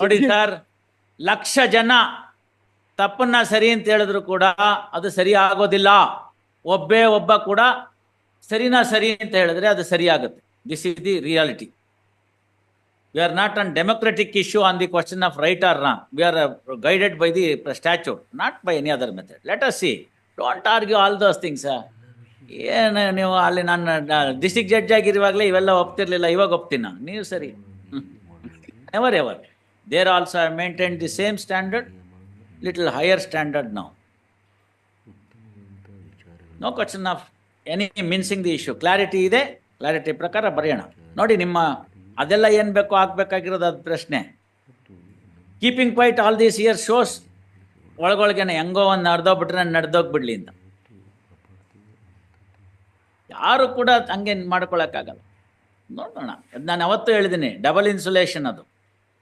ನೋಡಿ ಸರ್, ಲಕ್ಷ ಜನ ತಪ್ಪನ್ನ ಸರಿ ಅಂತ ಹೇಳಿದ್ರು ಕೂಡ ಅದು ಸರಿ ಆಗೋದಿಲ್ಲ. ಒಬ್ಬೇ ಒಬ್ಬ ಕೂಡ ಸರಿನಾ ಸರಿ ಅಂತ ಹೇಳಿದ್ರೆ ಅದು ಸರಿ ಆಗುತ್ತೆ. This is the reality we are not undemocratic issue on the question of right or wrong we are guided by the statute not by any other method let us see don't argue all those things ಏನು ನೀವು ಅಲ್ಲಿ ನಾನು district judge ಆಗಿರುವಾಗಲೇ ಇವೆಲ್ಲ ಒಪ್ತಿರ್ಲಿಲ್ಲ, ಇವಾಗ ಒಪ್ತೀನ? ನೀವು ಸರಿ. Ever ever there also I maintain the same standard little higher standard ನಾವು no question of any mincing the issue clarity ಇದೆ ಕ್ಲಾರಿಟಿ ಪ್ರಕಾರ ಬರೆಯೋಣ. ನೋಡಿ ನಿಮ್ಮ ಅದೆಲ್ಲ ಏನು ಬೇಕೋ ಆಗ್ಬೇಕಾಗಿರೋದು ಅದು ಪ್ರಶ್ನೆ. Keeping quiet all these year shows ಒಳಗೊಳಗೇನೆ ಹೆಂಗೋ ಒಂದು ನಡೆದೋಗ್ಬಿಟ್ರೆ ನಡೆದೋಗ್ಬಿಡ್ಲಿ ಅಂತ. ಯಾರು ಕೂಡ ಹಂಗೆ ಮಾಡ್ಕೊಳಕ್ಕಾಗಲ್ಲ. ನೋಡೋಣ. ಅದ್ ನಾನು ಅವತ್ತು ಹೇಳಿದ್ದೀನಿ ಡಬಲ್ ಇನ್ಸುಲೇಷನ್ ಅದು.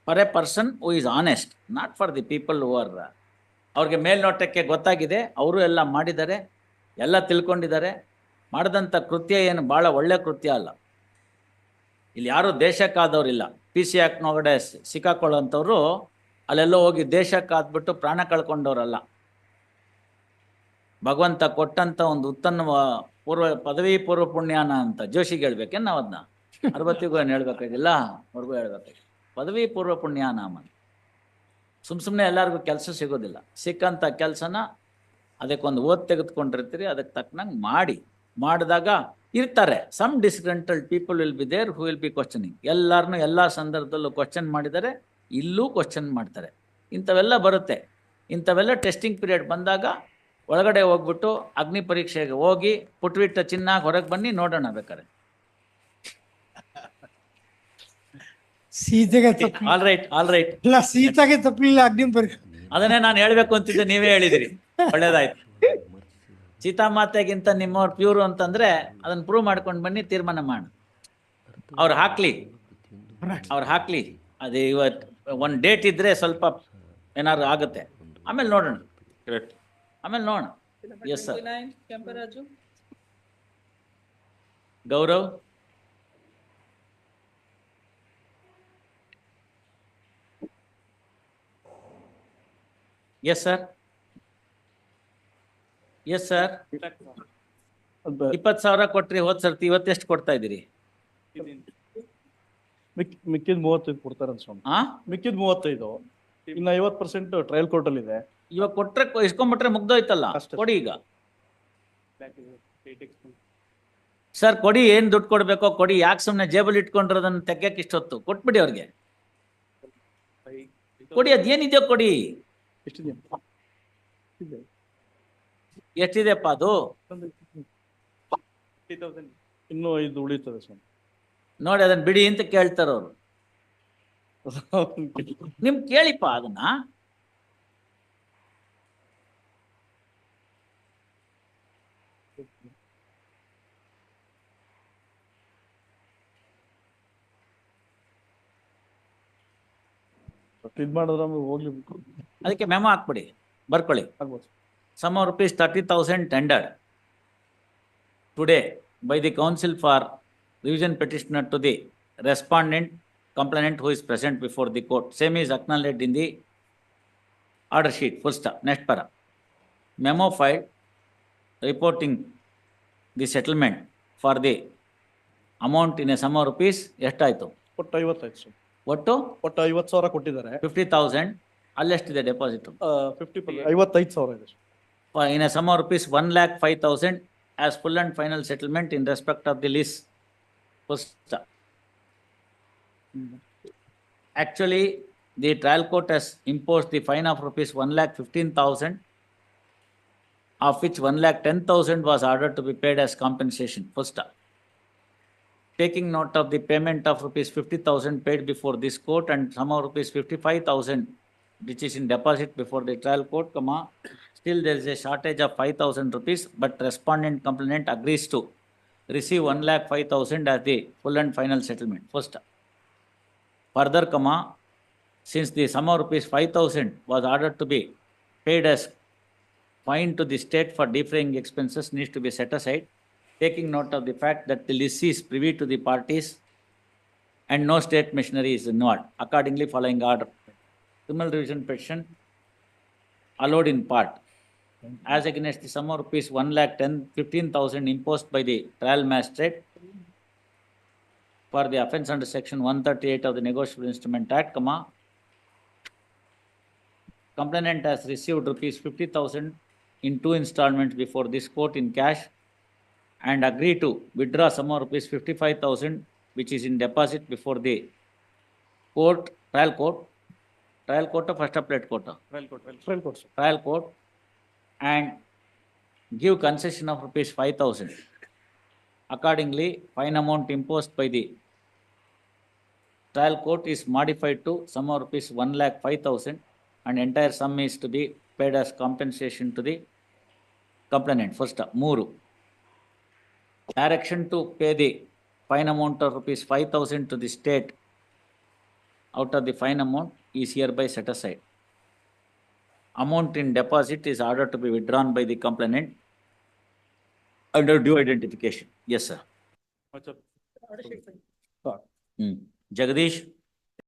For a person who is honest not for the people who are ಅವ್ರಿಗೆ ಮೇಲ್ನೋಟಕ್ಕೆ ಗೊತ್ತಾಗಿದೆ, ಅವರು ಎಲ್ಲ ಮಾಡಿದ್ದಾರೆ, ಎಲ್ಲ ತಿಳ್ಕೊಂಡಿದ್ದಾರೆ, ಮಾಡಿದಂಥ ಕೃತ್ಯ ಏನು ಭಾಳ ಒಳ್ಳೆ ಕೃತ್ಯ ಅಲ್ಲ. ಇಲ್ಲಿ ಯಾರೂ ದೇಶಕ್ಕಾದವ್ರಿಲ್ಲ. ಪಿ ಸಿ ಒಳಗಡೆ ಸಿಕ್ಕಾಕೊಳ್ಳೋಂಥವ್ರು ಅಲ್ಲೆಲ್ಲ ಹೋಗಿ ದೇಶಕ್ಕಾದ್ಬಿಟ್ಟು ಪ್ರಾಣ ಕಳ್ಕೊಂಡವ್ರಲ್ಲ. ಭಗವಂತ ಕೊಟ್ಟಂತ ಒಂದು ಉತ್ತಮ ಪೂರ್ವ, ಪದವಿ ಪೂರ್ವ ಪುಣ್ಯಾನ ಅಂತ ಜೋಶಿಗೆ ಹೇಳ್ಬೇಕೇನು ನಾವು ಅದನ್ನ ಅರವತ್ತಿಗೂ ಏನು ಹೇಳ್ಬೇಕಾಗಿಲ್ಲ? ಅವ್ರಿಗೂ ಹೇಳ್ಬೇಕಾಗಿಲ್ಲ. ಪದವಿ ಪೂರ್ವ ಪುಣ್ಯಾನಾಮ ಸುಮ್ ಸುಮ್ಮನೆ ಎಲ್ಲರಿಗೂ ಕೆಲಸ ಸಿಗೋದಿಲ್ಲ. ಸಿಕ್ಕಂಥ ಕೆಲಸನ ಅದಕ್ಕೊಂದು ಓದ್ ತೆಗೆದುಕೊಂಡಿರ್ತೀರಿ ಅದಕ್ಕೆ ತಕ್ಕನಂಗೆ ಮಾಡಿ. ಮಾಡಿದಾಗ ಇರ್ತಾರೆ. Some disgruntled people will be there who will be questioning ಎಲ್ಲರನ್ನೂ ಎಲ್ಲ ಸಂದರ್ಭದಲ್ಲೂ ಕ್ವಶನ್ ಮಾಡಿದರೆ ಇಲ್ಲೂ ಕ್ವಶನ್ ಮಾಡ್ತಾರೆ. ಇಂಥವೆಲ್ಲ ಬರುತ್ತೆ. ಇಂಥವೆಲ್ಲ ಟೆಸ್ಟಿಂಗ್ ಪೀರಿಯಡ್ ಬಂದಾಗ ಒಳಗಡೆ ಹೋಗ್ಬಿಟ್ಟು ಅಗ್ನಿ ಪರೀಕ್ಷೆಗೆ ಹೋಗಿ ಪುಟ್ಬಿಟ್ಟ ಚಿನ್ನ ಹೊರಗೆ ಬನ್ನಿ ನೋಡೋಣ ಬೇಕಾರೆ ಸೀತೆಗೆ ಆಲ್ ರೈಟ್ ಆಲ್ ರೈಟ್ ಇಲ್ಲ ಸೀತಾಗೆ ತಪ್ಪಲಿಲ್ಲ ಅಗ್ನಿ ಪರೀಕ್ಷೆ ಅದನ್ನೇ ನಾನು ಹೇಳ್ಬೇಕು ಅಂತಿದ್ದೆ ನೀವೇ ಹೇಳಿದಿರಿ. ಒಳ್ಳೇದಾಯ್ತು. ಸೀತಾಮಾತೆಗಿಂತ ನಿಮ್ಮವ್ರು ಪ್ಯೂರ್ ಅಂತಂದ್ರೆ ಅದನ್ನ ಪ್ರೂವ್ ಮಾಡ್ಕೊಂಡು ಬನ್ನಿ ತೀರ್ಮಾನ ಮಾಡು. ಅವ್ರು ಹಾಕ್ಲಿ. ಅವ್ರು ಹಾಕ್ಲಿ. ಅದು ಇವತ್ತು ಒಂದು ಡೇಟ್ ಇದ್ರೆ ಸ್ವಲ್ಪ ಏನಾದ್ರು ಆಗುತ್ತೆ. ಆಮೇಲೆ ನೋಡೋಣ. ಆಮೇಲೆ ನೋಡೋಣ. Yes sir Kemparaju. Gaurav? Yes sir yes sir ಇಪ್ಪತ್ತು ಸಾವಿರ ಕೊಟ್ರಿ ಹೋದ್ ಸರ್ತಿ ಇವತ್ತೆಷ್ಟು ಕೊಡ್ತಾ ಇದ್ದೀರಿ? ಮಿಕ್ಕಿದ ಮೂವತ್ತೈದು ಕೊಡ್ತಾರೆ ಸ್ವಾಮಿ. ಆ? ಮಿಕ್ಕಿದ ಮೂವತ್ತೈದು. ಇನ್ನ ಐವತ್ ಪರ್ಸೆಂಟ್ ಟ್ರಯಲ್ ಕೋರ್ಟ್ ಅಲ್ಲಿ ಇದೆ. ಇವಾಗ ಕೊಟ್ರೆ ಇಸ್ಕೊಂಡ್ಬಿಟ್ರೆ ಮುಗ್ದೋಯ್ತಲ್ಲ? ಅಷ್ಟೇ. ಕೊಡಿ ಈಗ. ಸರ್ ಕೊಡಿ ಏನ್ ದುಡ್ಡು ಕೊಡ್ಬೇಕೋ ಕೊಡಿ. ಯಾಕೆ ಸುಮ್ಮನೆ ಜೇಬಲ್ ಇಟ್ಕೊಂಡಿರೋದನ್ನ ತೆಗ್ಯಕ್ಕೆ ಇಷ್ಟೊತ್ತು? ಕೊಟ್ಬಿಡಿ ಅವ್ರಿಗೆ. ಕೊಡಿ ಅದೇನಿದೆಯೋ ಕೊಡಿ. ಎಷ್ಟಿದೆ? ದಿನ ಎಷ್ಟಿದೆಪ್ಪ ಅದು ಇನ್ನೂ ಐದು ಉಳಿತದೆ ಸ್ವಾಮಿ. ನೋಡಿ ಅದನ್ನ ಬಿಡಿ ಅಂತ ಕೇಳ್ತಾರ ಅವರು. ನಿಮ್ ಕೇಳಿಪ್ಪ ಅದನ್ನ. ಇದು ಮಾಡಿದ್ರೆ ನಮ್ಗೆ ಹೋಗ್ಲಿ ಅದಕ್ಕೆ ಮೆಮೊ ಹಾಕ್ಬಿಡಿ ಬರ್ಕೊಳ್ಳಿ. Sum rupees thirty thousand tendered today by the counsel for revision petitioner to the respondent complainant who is present before the court same is acknowledged in the order sheet full stop next para memo file reporting the settlement for the amount in a sum rupees ಎಷ್ಟಾಯಿತು? ಒಟ್ಟು ಐವತ್ತೈದು ಒಟ್ಟು ಒಟ್ಟು ಐವತ್ತು ಸಾವಿರ ಕೊಟ್ಟಿದ್ದಾರೆ fifty thousand ಅಲ್ಲೆಷ್ಟಿದೆ deposit fifty ಐವತ್ತೈದು ಸಾವಿರ ಇದೆ uh, in a sum of rupees one lakh five thousand as full and final settlement in respect of the lease. First, actually, the trial court has imposed the fine of rupees one lakh fifteen thousand, of which one lakh ten thousand was ordered to be paid as compensation. Taking note of the payment of rupees fifty thousand paid before this court and of rupees fifty-five thousand which is in deposit before the trial court, comma, still there is a shortage of five thousand rupees, but respondent complainant agrees to receive one lakh five thousand as the full and final settlement. First, further, comma, since the sum of rupees five thousand was ordered to be paid as fine to the state for defraying expenses needs to be set aside, taking note of the fact that the lessee is privy to the parties and no state machinery is involved. Accordingly, following order criminal revision petition allowed in part as against the sum of rupees one lakh imposed by the trial magistrate for the offence under section one thirty-eight of the Negotiable Instrument Act, comma, complainant has received rupees fifty thousand in two installments before this court in cash and agree to withdraw some of rupees 55,000 which is in deposit before the court, trial court, trial court or first appellate court? Trial court, trial court. Trial court, sir. Trial court and give concession of rupees 5,000. Accordingly, fine amount imposed by the trial court is modified to sum of rupees 1 lakh 5,000 and entire sum is to be paid as compensation to the complainant. First, Muru. Direction to pay the fine amount of rupees five thousand to the state out of the fine amount is hereby set aside. Amount in deposit is ordered to be withdrawn by the complainant under due identification. Yes, sir. Hmm. Jagdish?